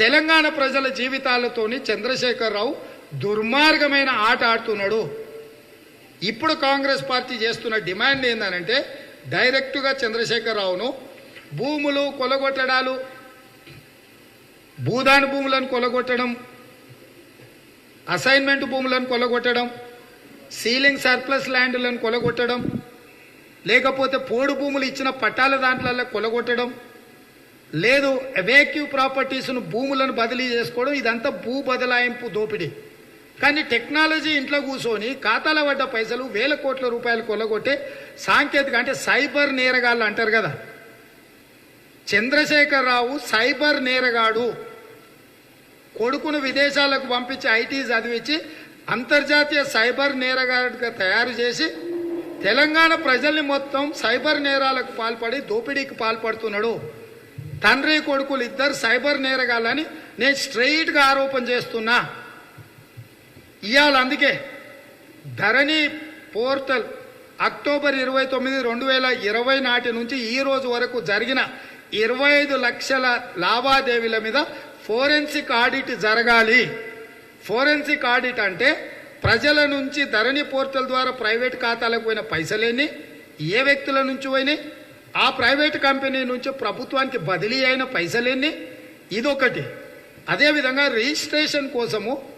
తెలంగాణ ప్రజల జీవితాలతోని చంద్రశేఖరరావు దుర్మార్గమైన ఆట ఆడుతున్నాడు. ఇప్పుడు కాంగ్రెస్ పార్టీ చేస్తున్న డిమాండ్ ఏందనంటే డైరెక్టుగా చంద్రశేఖరరావును భూములు కొలగొట్టడాలు భూదాన భూములను కొలగొట్టడం అసైన్మెంట్ భూములను కొలగొట్టడం సీలింగ్ సర్ప్లస్ ల్యాండ్లను కొలగొట్టడం లేకపోతే పోడు భూములు ఇచ్చిన పట్టాల దాంట్లలో కొలగొట్టడం లేదు ఎవేక్యూ ప్రాపర్టీస్ను భూములను బదిలీ చేసుకోవడం ఇదంతా భూ బదలాయింపు దోపిడీ. కానీ టెక్నాలజీ ఇంట్లో కూర్చొని ఖాతాల పడ్డ పైసలు వేల కోట్ల రూపాయలు కొల్లగొట్టే సాంకేతిక అంటే సైబర్ నేరగాళ్ళు అంటారు కదా. చంద్రశేఖరరావు సైబర్ నేరగాడు. కొడుకును విదేశాలకు పంపించి ఐటీ చదివించి అంతర్జాతీయ సైబర్ నేరగాడిగా తయారు చేసి తెలంగాణ ప్రజల్ని మొత్తం సైబర్ నేరాలకు పాల్పడి దోపిడీకి పాల్పడుతున్నాడు. తండ్రి కొడుకులు ఇద్దరు సైబర్ నేరగాలని నేను స్ట్రైట్గా ఆరోపణ చేస్తున్నా. ఇవాళ అందుకే ధరణి పోర్టల్ అక్టోబర్ ఇరవై తొమ్మిది రెండు వేల ఇరవై నాటి నుంచి ఈ రోజు వరకు జరిగిన ఇరవై ఐదు లక్షల లావాదేవీల మీద ఫోరెన్సిక్ ఆడిట్ జరగాలి. ఫోరెన్సిక్ ఆడిట్ అంటే ప్రజల నుంచి ధరణి పోర్టల్ ద్వారా ప్రైవేట్ ఖాతాలకు పోయిన పైసలేని ఏ వ్యక్తుల నుంచి పోయినాయి? ఆ ప్రైవేట్ కంపెనీ నుంచి ప్రభుత్వానికి బదిలీ అయిన పైసలేని ఇదొకటి. అదేవిధంగా రిజిస్ట్రేషన్ కోసము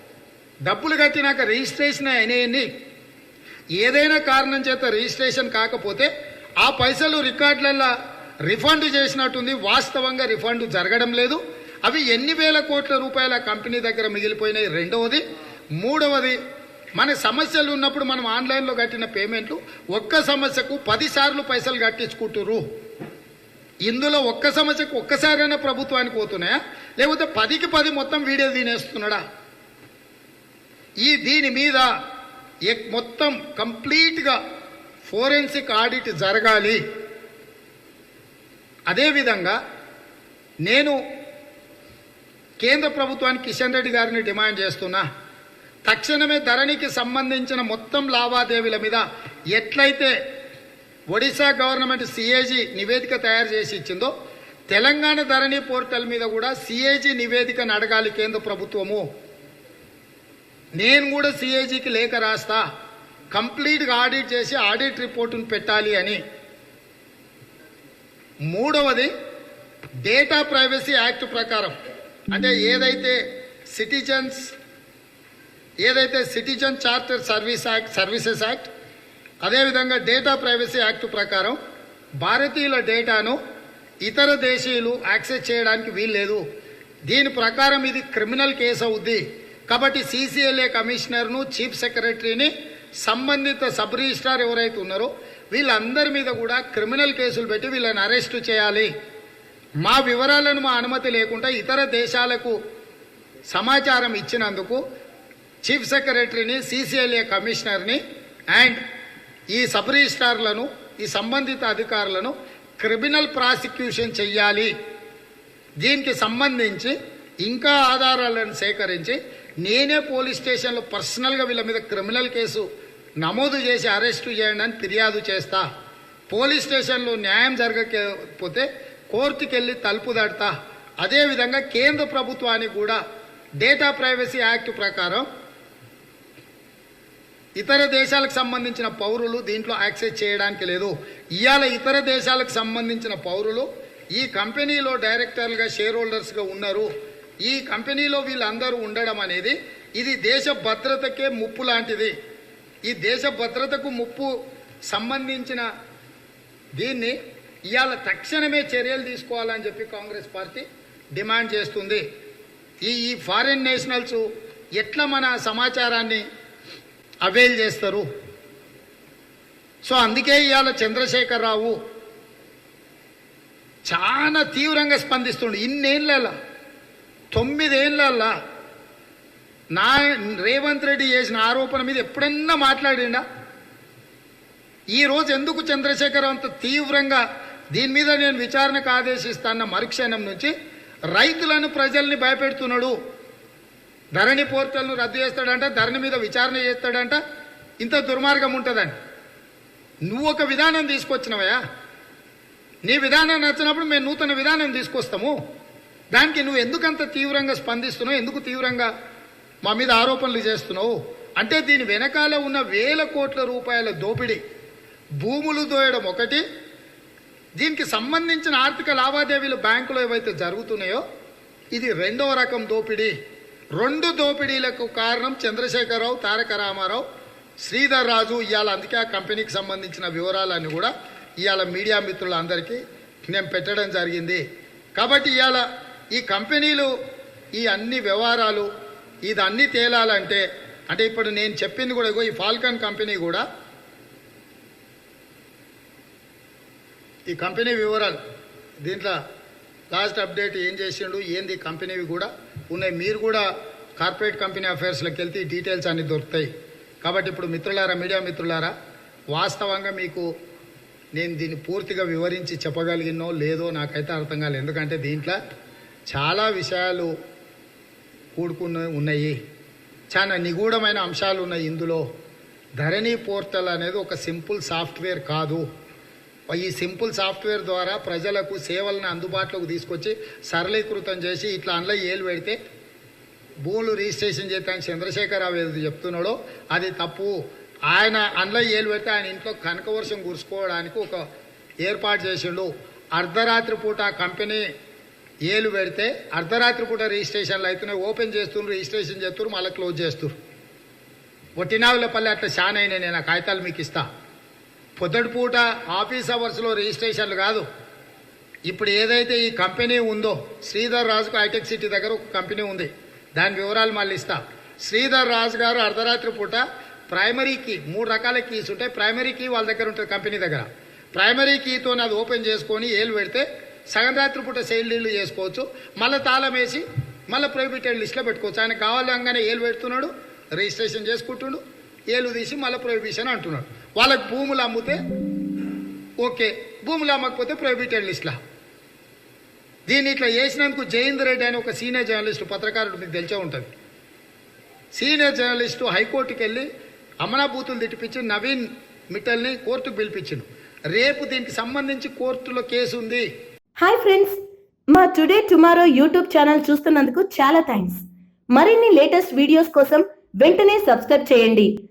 డబ్బులు కట్టినాక రిజిస్ట్రేషన్ అయినాయని. ఏదైనా కారణం చేత రిజిస్ట్రేషన్ కాకపోతే ఆ పైసలు రికార్డులలో రిఫండ్ చేసినట్టుంది. వాస్తవంగా రిఫండ్ జరగడం లేదు. అవి ఎన్ని వేల కోట్ల రూపాయల కంపెనీ దగ్గర మిగిలిపోయినాయి? రెండవది. మూడవది మన సమస్యలు ఉన్నప్పుడు మనం ఆన్లైన్లో కట్టిన పేమెంట్లు ఒక్క సమస్యకు పదిసార్లు పైసలు కట్టించుకుంటురు ఇందులో ఒక్క సమస్యకు ఒక్కసారైనా ప్రభుత్వానికి పోతున్నాయా? లేకపోతే పదికి పది మొత్తం వీడియో తినేస్తున్నాడా? ఈ దీని మీద ఎక్- మొత్తం కంప్లీట్గా ఫోరెన్సిక్ ఆడిట్ జరగాలి. అదేవిధంగా నేను కేంద్ర ప్రభుత్వానికి కిషన్ రెడ్డి గారిని డిమాండ్ చేస్తున్నా. తక్షణమే ధరణికి సంబంధించిన మొత్తం లావాదేవీల మీద ఎట్లయితే ఒడిశా గవర్నమెంట్ సిఏజీ నివేదిక తయారు చేసి ఇచ్చిందో తెలంగాణ ధరణి పోర్టల్ మీద కూడా సిఏజీ నివేదికను అడగాలి కేంద్ర ప్రభుత్వము. నేను కూడా సిఏజీకి లేఖ రాస్తా కంప్లీట్గా ఆడిట్ చేసి ఆడిట్ రిపోర్టును పెట్టాలి అని. మూడవది డేటా ప్రైవసీ యాక్ట్ ప్రకారం అంటే ఏదైతే సిటిజన్స్ ఏదైతే citizen charter service act services act అదేవిధంగా డేటా ప్రైవసీ యాక్ట్ ప్రకారం భారతీయుల డేటాను ఇతర దేశీయులు యాక్సెస్ చేయడానికి వీల్లేదు. దీని ప్రకారం ఇది క్రిమినల్ కేసు అవుద్ది. కాబట్టి సీసీఎల్ఏ కమిషనర్ను చీఫ్ సెక్రటరీని సంబంధిత సబ్ రిజిస్ట్రార్ ఎవరైతే ఉన్నారో వీళ్ళందరి మీద కూడా క్రిమినల్ కేసులు పెట్టి వీళ్ళని అరెస్టు చేయాలి. మా వివరాలను మా అనుమతి లేకుండా ఇతర దేశాలకు సమాచారం ఇచ్చినందుకు చీఫ్ సెక్రటరీని సీసీఎల్ఏ కమిషనర్ని అండ్ ఈ సబ్ రిజిస్ట్రార్లను ఈ సంబంధిత అధికారులను క్రిమినల్ ప్రాసిక్యూషన్ చెయ్యాలి. దీనికి సంబంధించి ఇంకా ఆధారాలను సేకరించి నేనే పోలీస్ స్టేషన్లో పర్సనల్గా వీళ్ళ మీద క్రిమినల్ కేసు నమోదు చేసి అరెస్టు చేయండి అని ఫిర్యాదు చేస్తా. పోలీస్ స్టేషన్లో న్యాయం జరగకపోతే కోర్టుకి వెళ్ళి తలుపు దాడతా అదేవిధంగా కేంద్ర ప్రభుత్వానికి కూడా డేటా ప్రైవసీ యాక్ట్ ప్రకారం ఇతర దేశాలకు సంబంధించిన పౌరులు దీంట్లో యాక్సెస్ చేయడానికి లేదు. ఇవాళ ఇతర దేశాలకు సంబంధించిన పౌరులు ఈ కంపెనీలో డైరెక్టర్లుగా షేర్ హోల్డర్స్గా ఉన్నారు. ఈ కంపెనీలో వీళ్ళందరూ ఉండడం అనేది ఇది దేశ భద్రతకే ముప్పు లాంటిది. ఈ దేశ భద్రతకు ముప్పు సంబంధించిన దీన్ని ఇవాళ తక్షణమే చర్యలు తీసుకోవాలని చెప్పి కాంగ్రెస్ పార్టీ డిమాండ్ చేస్తుంది. ఈ ఈ ఫారిన్ నేషనల్స్ ఎట్లా మన సమాచారాన్ని అవైల్ చేస్తారు. సో అందుకే ఇవాళ చంద్రశేఖరరావు చాలా తీవ్రంగా స్పందిస్తుండు. ఇన్నేళ్ళ తొమ్మిదేళ్ళ నా రేవంత్ రెడ్డి చేసిన ఆరోపణ మీద ఎప్పుడన్నా మాట్లాడిండా? ఈ రోజు ఎందుకు చంద్రశేఖర్ అంత తీవ్రంగా దీని మీద నేను విచారణకు ఆదేశిస్తాన్న మరుక్షణం నుంచి రైతులను ప్రజల్ని భయపెడుతున్నాడు. ధరణి పోర్టల్ను రద్దు చేస్తాడంట ధరణి మీద విచారణ చేస్తాడంట. ఇంత దుర్మార్గం ఉంటుందండి నువ్వు ఒక విధానం తీసుకొచ్చినవయా నీ విధానం నచ్చినప్పుడు మేము నూతన విధానం తీసుకొస్తాము. దానికి నువ్వు ఎందుకంత తీవ్రంగా స్పందిస్తున్నావు? ఎందుకు తీవ్రంగా మా మీద ఆరోపణలు చేస్తున్నావు? అంటే దీని వెనకాల ఉన్న వేల కోట్ల రూపాయల దోపిడీ భూములు దోయడం ఒకటి దీనికి సంబంధించిన ఆర్థిక లావాదేవీలు బ్యాంకులో ఏవైతే జరుగుతున్నాయో ఇది రెండవ రకం దోపిడీ. రెండు దోపిడీలకు కారణం చంద్రశేఖరరావు తారక రామారావు శ్రీధర్ రాజు ఇవాళ అందుకే ఆ కంపెనీకి సంబంధించిన వివరాలన్నీ కూడా ఇవాళ మీడియా మిత్రులందరికీ నేను పెట్టడం జరిగింది. కాబట్టి ఇవాళ ఈ కంపెనీలు ఈ అన్ని వ్యవహారాలు ఇది అన్ని తేలాలంటే అంటే ఇప్పుడు నేను చెప్పింది కూడా ఇగో ఈ ఫాల్కన్ కంపెనీ కూడా ఈ కంపెనీ వివరాలు దీంట్లో లాస్ట్ అప్డేట్ ఏం చేసిండు ఏంది కంపెనీవి కూడా ఉన్నాయి. మీరు కూడా కార్పొరేట్ కంపెనీ అఫైర్స్లోకి వెళ్తే డీటెయిల్స్ అన్ని దొరుకుతాయి. కాబట్టి ఇప్పుడు మిత్రులారా మీడియా మిత్రులారా వాస్తవంగా మీకు నేను దీన్ని పూర్తిగా వివరించి చెప్పగలిగినో లేదో నాకైతే అర్థం కాలేదు. ఎందుకంటే దీంట్లో చాలా విషయాలు కూడుకున్న ఉన్నాయి. చాలా నిగూఢమైన అంశాలు ఉన్నాయి. ఇందులో ధరణి పోర్టల్ అనేది ఒక సింపుల్ సాఫ్ట్వేర్ కాదు. ఈ సింపుల్ సాఫ్ట్వేర్ ద్వారా ప్రజలకు సేవలను అందుబాటులోకి తీసుకొచ్చి సరళీకృతం చేసి ఇట్లా అందులో ఏలు పెడితే భూములు రిజిస్ట్రేషన్ చేస్తాను చంద్రశేఖరరావు ఏది చెప్తున్నాడో అది తప్పు. ఆయన అందులో ఏలు పెడితే ఆయన ఇంట్లో కనకవర్షం కురుచుకోవడానికి ఒక ఏర్పాటు చేసిండు. అర్ధరాత్రి పూట కంపెనీ ఏలు పెడితే అర్ధరాత్రి పూట రిజిస్ట్రేషన్లు అవుతున్నాయి ఓపెన్ చేస్తున్నారు రిజిస్ట్రేషన్ చేస్తున్నారు మళ్ళీ క్లోజ్ చేస్తున్నారు ఒట్టినావులపల్లి అట్లా షాన్ అయినాయి నేను ఆ కాగితాలు మీకు ఇస్తాను పొద్దుటి పూట ఆఫీస్ అవర్స్లో రిజిస్ట్రేషన్లు కాదు. ఇప్పుడు ఏదైతే ఈ కంపెనీ ఉందో శ్రీధర్ రాజుకు హైటెక్ సిటీ దగ్గర ఒక కంపెనీ ఉంది. దాని వివరాలు మళ్ళీ ఇస్తా. శ్రీధర్ రాజు గారు అర్ధరాత్రి పూట ప్రైమరీ కీ మూడు రకాల కీస్ ఉంటాయి. ప్రైమరీ కీ వాళ్ళ దగ్గర ఉంటుంది కంపెనీ దగ్గర. ప్రైమరీ కీతో అది ఓపెన్ చేసుకొని ఏలు పెడితే సగం రాత్రి పూట సేల్ చేసుకోవచ్చు. మళ్ళీ తాళం వేసి మళ్ళీ ప్రొహిబిటెడ్ లిస్ట్లో పెట్టుకోవచ్చు. ఆయన కావాలంగానే ఏలు పెడుతున్నాడు రిజిస్ట్రేషన్ చేసుకుంటున్నాడు ఏలు తీసి మళ్ళీ ప్రొహిబిషన్ అంటున్నాడు. వాళ్ళకి భూములు అమ్మితే ఓకే భూములు అమ్మకపోతే ప్రొహిబిటెడ్ లిస్ట్లా దీన్ని ఇట్లా చేసినందుకు జయేందర్ రెడ్డి అని ఒక సీనియర్ జర్నలిస్టు పత్రకారుడు మీకు తెలిసే ఉంటుంది. సీనియర్ జర్నలిస్టు హైకోర్టుకి వెళ్ళి అమనా బూతులు తిట్టిపించి నవీన్ మిట్టల్ని కోర్టుకు పిలిపించిండు. రేపు దీనికి సంబంధించి కోర్టులో కేసు ఉంది. హాయ్ ఫ్రెండ్స్ మా టుడే టుమారో యూట్యూబ్ ఛానల్ చూస్తున్నందుకు చాలా థ్యాంక్స్ మరిన్ని లేటెస్ట్ వీడియోస్ కోసం వెంటనే సబ్స్క్రైబ్ చేయండి.